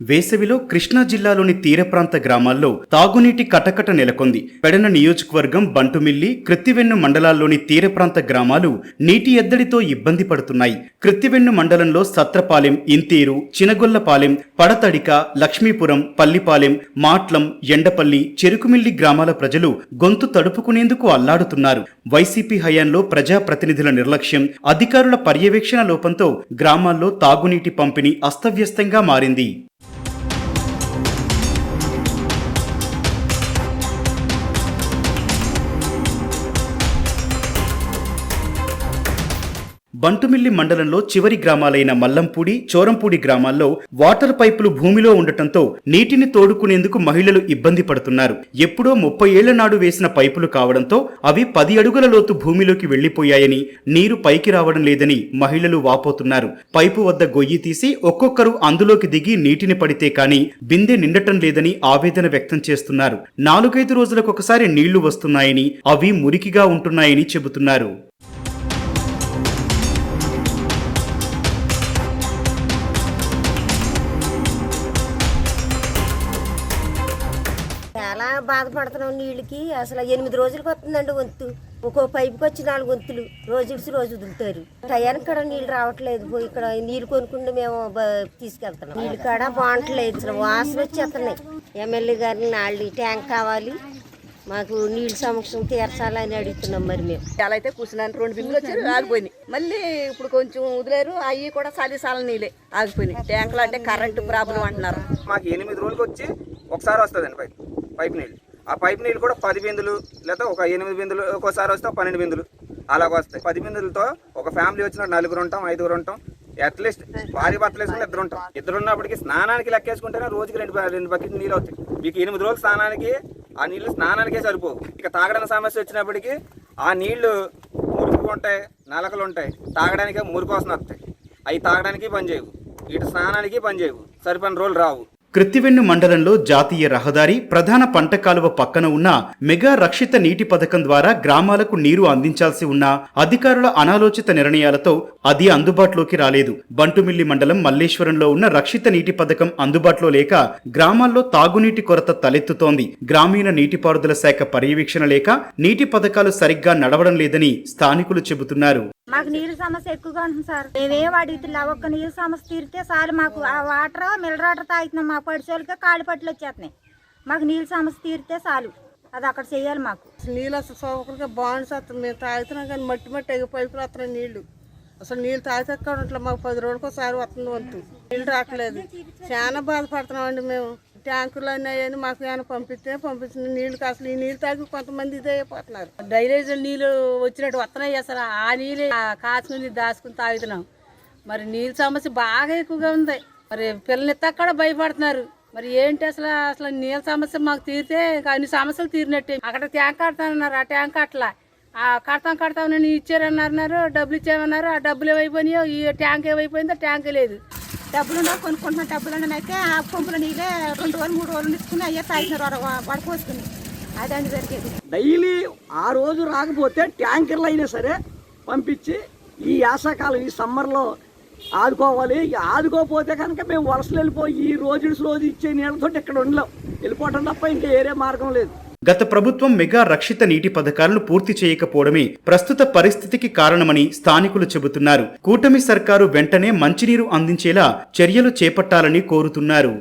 వేసవిలో కృష్ణా జిల్లాలోని తీర ప్రాంత గ్రామాల్లో తాగునీటి కటకట నెలకొంది. పెడన నియోజకవర్గం బంటుమిల్లి కృత్తివెన్ను మండలాల్లోని తీర ప్రాంత గ్రామాలు నీటి ఎద్దడితో ఇబ్బంది పడుతున్నాయి. కృత్తివెన్ను మండలంలో సత్రపాలెం ఇంతేరు చినగొల్లపాలెం పడతడిక లక్ష్మీపురం పల్లిపాలెం మాట్లం ఎండపల్లి చెరుకుమిల్లి గ్రామాల ప్రజలు గొంతు తడుపుకునేందుకు అల్లాడుతున్నారు. వైసీపీ హయాంలో ప్రజాప్రతినిధుల నిర్లక్ష్యం అధికారుల పర్యవేక్షణ లోపంతో గ్రామాల్లో తాగునీటి పంపిణీ అస్తవ్యస్తంగా మారింది. బంటుమిల్లి మండలంలో చివరి గ్రామాలైన మల్లంపూడి చోరంపూడి గ్రామాల్లో వాటర్ పైపులు భూమిలో ఉండటంతో నీటిని తోడుకునేందుకు మహిళలు ఇబ్బంది పడుతున్నారు. ఎప్పుడో ముప్పై ఏళ్ళ నాడు వేసిన పైపులు కావడంతో అవి పది అడుగుల లోతు భూమిలోకి వెళ్ళిపోయాయని నీరు పైకి రావడం లేదని మహిళలు వాపోతున్నారు. పైపు వద్ద గొయ్యి తీసి ఒక్కొక్కరు అందులోకి దిగి నీటిని పడితే కానీ బిందె నిండటం లేదని ఆవేదన వ్యక్తం చేస్తున్నారు. నాలుగైదు రోజులకొకసారి నీళ్ళు వస్తున్నాయని అవి మురికిగా ఉంటున్నాయని చెబుతున్నారు. చాలా బాధపడుతున్నాం నీళ్ళకి. అసలు ఎనిమిది రోజులకు వస్తుందండి వంతు. ఒక్కో పైపుకి వచ్చి నాలుగు వంతులు. రోజు రోజు వదులుతారు. టయానికి కాడ నీళ్ళు రావట్లేదు. పోయి ఇక్కడ నీళ్ళు కొనుక్కుంటూ మేము తీసుకెళ్తున్నాం. నీళ్ళు కాడ బాగుంటలేదు. అసలు వాసన వచ్చేస్తున్నాయి. ఎమ్మెల్యే గారిని నాళ్ళు ట్యాంక్ కావాలి. మాకు నీళ్ళ సమక్షం తీర్చాలని అడుగుతున్నాం మరి మేము. చాలా అయితే కూర్చున్నాను. రెండు బిందులు వచ్చారు ఆగిపోయినాయి. మళ్ళీ ఇప్పుడు కొంచెం వదిలేరు. అవి కూడా చలి సాల నీళ్ళే ఆగిపోయినాయి. ట్యాంకులు అంటే కరెంటు ప్రాబ్లం అంటున్నారు. మాకు ఎనిమిది రోజులకి వచ్చి ఒకసారి వస్తుందండి పైప్. పైప్ నీళ్ళు. ఆ పైప్ నీళ్ళు కూడా పది బిందులు లేదా ఒక ఎనిమిది బిందులు ఒక్కోసారి వస్తే పన్నెండు బిందులు. అలాగ వస్తాయి. పది బిందులతో ఒక ఫ్యామిలీ వచ్చిన నలుగురు ఉంటాం ఐదుగురు ఉంటాం. అట్లీస్ట్ భారీ భర్తలు వేసుకుంటే ఇద్దరు ఉంటాం. ఇద్దరు ఉన్నప్పటికీ స్నానానికి లెక్కేసుకుంటేనే రోజుకి రెండు రెండు బకెట్ నీళ్ళు అవుతాయి. మీకు ఎనిమిది రోజులు స్నానానికి ఆ నీళ్ళు స్నానానికే సరిపోవు. ఇక తాగడానికి సమస్య వచ్చినప్పటికీ ఆ నీళ్ళు మురుకు ఉంటాయి నలకలు ఉంటాయి. తాగడానికే మురికి వాసన వస్తాయి. అవి తాగడానికి పని చేయవు ఇటు స్నానానికి పని చేయవు సరిపడిన రోజులు రావు. కృత్తివెన్ను మండలంలో జాతీయ రహదారి ప్రధాన పంట కాలువ పక్కన ఉన్న మెగా రక్షిత నీటి పథకం ద్వారా గ్రామాలకు నీరు అందించాల్సి ఉన్న అధికారుల అనాలోచిత నిర్ణయాలతో అది అందుబాటులోకి రాలేదు. బంటుమిల్లి మండలం మల్లేశ్వరంలో ఉన్న రక్షిత నీటి పథకం అందుబాటులో లేక గ్రామాల్లో తాగునీటి కొరత తలెత్తుతోంది. గ్రామీణ నీటిపారుదల శాఖ పర్యవేక్షణ లేక నీటి పథకాలు సరిగ్గా నడవడం లేదని స్థానికులు చెబుతున్నారు. మాకు నీరు సమస్య ఎక్కువగా ఉంటుంది సార్. మేమేం అడుగుతున్నా ఒక్క నీరు సమస్య తీరితే చాలు మాకు ఆ వాటర్ మిల్లర్ వాటర్ తాగుతున్నాం. మా పడిసోళ్ళకే కాళ్ళు పట్టులు వచ్చేస్తున్నాయి. మాకు నీళ్ళ సమస్య తీరితే చాలు. అది అక్కడ చేయాలి మాకు. నీళ్ళు అసలు సౌకర్యంగా బాగుంది సార్. మేము తాగుతున్నాం కానీ మట్టి మట్టి ఎగి పైపులు వస్తున్నాయి నీళ్ళు. అసలు నీళ్ళు తాగితే ఎక్కడ ఉంటలే మాకు పది రోజులకు ఒకసారి వస్తుంది వంతు. నీళ్ళు రావట్లేదు. చాలా బాధపడుతున్నామండి మేము. ట్యాంకులు అన్నాయని మాకు ఏమైనా పంపిస్తే పంపించిన నీళ్ళు అసలు ఈ నీళ్ళు తాగి కొంతమంది ఇదే అయిపోతున్నారు. డైలేజ్ నీళ్ళు వచ్చినట్టు వస్తున్నాయి అసలు. ఆ నీళ్ళు కాచుకుని దాచుకుని తాగుతున్నాం. మరి నీళ్ళ సమస్య బాగా ఎక్కువగా ఉంది. మరి పిల్లలు కూడా భయపడుతున్నారు. మరి ఏంటి అసలు? అసలు నీళ్ళ సమస్య మాకు తీరితే ఇంకా అన్ని సమస్యలు తీరినట్టే. అక్కడ ట్యాంక్ కడతానన్నారు. ఆ ట్యాంక్ అట్లా ఆ కడతాం నేను ఇచ్చారన్నారు డబ్బులు ఇచ్చామన్నారు. ఆ డబ్బులు ఏమైపోయినాయో? ఈ ట్యాంక్ ఏమైపోయిందో? ట్యాంక్ లేదు. డబ్బులు ఉన్నా కొనుక్కుంటున్న డబ్బులు అయితే ఆ పంపుల నీళ్ళే రెండు రోజులు మూడు రోజులు ఇచ్చుకుని అయ్యే తాగినారు వడపోసుకుని అదండి జరిగేది. డైలీ ఆ రోజు రాకపోతే ట్యాంకర్లు అయినా సరే పంపించి ఈ యాసకాలం ఈ సమ్మర్లో ఆదుకోవాలి. ఆదుకోపోతే ఆదుకోకపోతే కనుక మేము వలసలు వెళ్ళిపోయి ఈ రోజు రోజు ఇచ్చే నీళ్ళతో ఇక్కడ ఉండలేం. వెళ్ళిపోవటం తప్ప ఇంకా ఏరే మార్గం లేదు. గత ప్రభుత్వం మెగా రక్షిత నీటి పథకాలను పూర్తి చేయకపోవడమే ప్రస్తుత పరిస్థితికి కారణమని స్థానికులు చెబుతున్నారు. కూటమి సర్కారు వెంటనే మంచినీరు అందించేలా చర్యలు చేపట్టాలని కోరుతున్నారు.